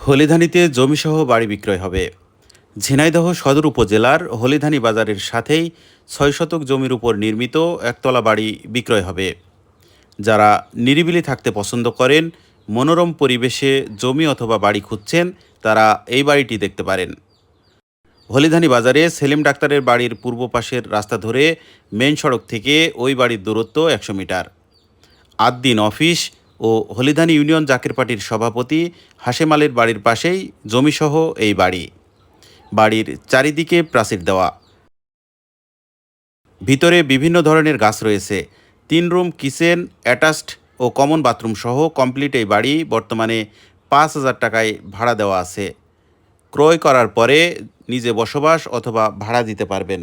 হলিধানিতে জমিসহ বাড়ি বিক্রয় হবে। ঝিনাইদহ সদর উপজেলার হলিধানি বাজারের সাথেই ছয় শতক জমির উপর নির্মিত একতলা বাড়ি বিক্রয় হবে। যারা নিরিবিলি থাকতে পছন্দ করেন, মনোরম পরিবেশে জমি অথবা বাড়ি খুঁজছেন, তারা এই বাড়িটি দেখতে পারেন। হলিধানি বাজারে সেলিম ডাক্তারের বাড়ির পূর্ব পাশের রাস্তা ধরে মেন সড়ক থেকে ওই বাড়ির দূরত্ব একশো মিটার। আদ্দিন অফিস ও হলিধানি ইউনিয়ন জাকের পার্টির সভাপতি হাশেম আলীর বাড়ির পাশেই জমিসহ এই বাড়ি। বাড়ির চারিদিকে প্রাচীর দেওয়া। ভিতরে বিভিন্ন ধরনের গাছ রয়েছে। তিন রুম, কিচেন, অ্যাটাচড ও কমন বাথরুম সহ কমপ্লিট এই বাড়ি বর্তমানে পাঁচ হাজার টাকায় ভাড়া দেওয়া আছে। ক্রয় করার পরে নিজে বসবাস অথবা ভাড়া দিতে পারবেন।